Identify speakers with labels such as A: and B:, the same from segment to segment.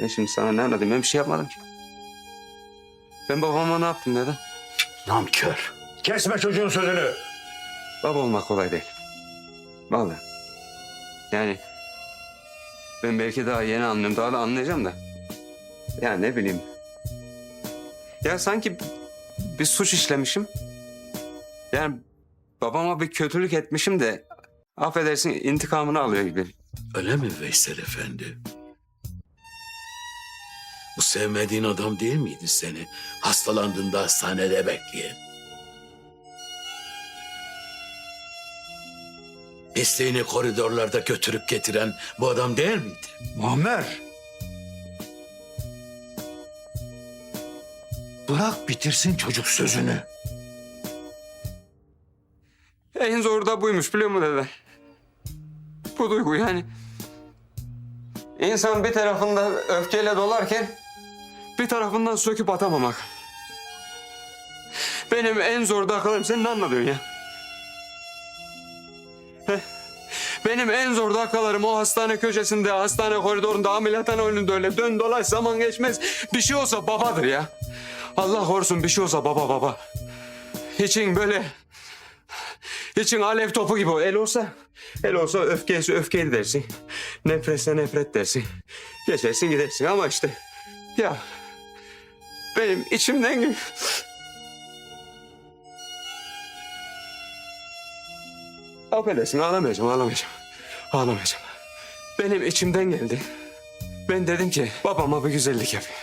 A: Ben şimdi sana ne anladım? Ben bir şey yapmadım ki. Ben babama ne yaptım dedim.
B: Nankör. Kesme çocuğun sözünü.
A: Baba olmak kolay değil. Vallahi. Yani ben belki daha yeni anlıyorum. Daha da anlayacağım da. Ya ne bileyim. Ya sanki bir suç işlemişim. Yani babama bir kötülük etmişim de affedersin intikamını alıyor gibi.
B: Öyle mi Veysel Efendi? Bu sevmediğin adam değil miydi seni? Hastalandığında hastanede bekleyen. İsteğini koridorlarda götürüp getiren bu adam değil miydi?
C: Muammer. Bırak bitirsin çocuk sözünü.
A: En zoru da buymuş biliyor musun dede? Bu duygu yani. İnsan bir tarafında öfkeyle dolarken bir tarafından söküp atamamak. Benim en zor dakikalarım sen ne anlatıyorsun ya? Benim en zor dakikalarım o hastane köşesinde, hastane koridorunda, ameliyathane önünde öyle dön dolaş zaman geçmez. Bir şey olsa babadır ya. Allah korusun bir şey olsa baba baba. İçin böyle İçin alev topu gibi. El olsa, el olsa öfkesi öfkeli dersin. Nefretse nefret dersin. Geçersin gidersin ama işte. Ya benim içimden. Affedersin ağlamayacağım ağlamayacağım. Ağlamayacağım. Benim içimden geldi. Ben dedim ki babama bir güzellik yapayım.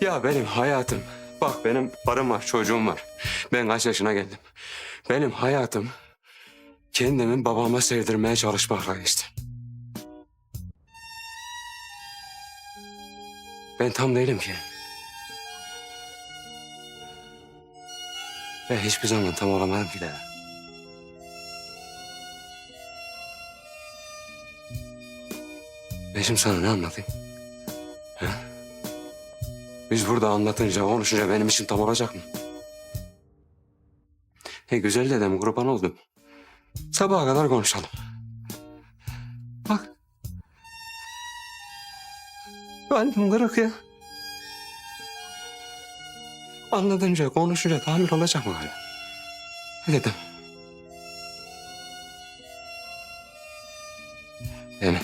A: Ya benim hayatım. Bak benim karım var, çocuğum var. Ben kaç yaşına geldim. Benim hayatım kendimin babama sevdirmeye çalışmakla geçti. Ben tam değilim ki. Ben hiçbir zaman tam olamadım ki de. Ben şimdi sana ne anlatayım? Ha? Biz burada anlatınca, konuşunca benim için tam olacak mı? Hey güzel dedem kurban oldum. Sabaha kadar konuşalım. Bak. Kalbim kırık ya. Anlatınca, konuşunca tamir olacak mı hala? Dedem. Değil mi?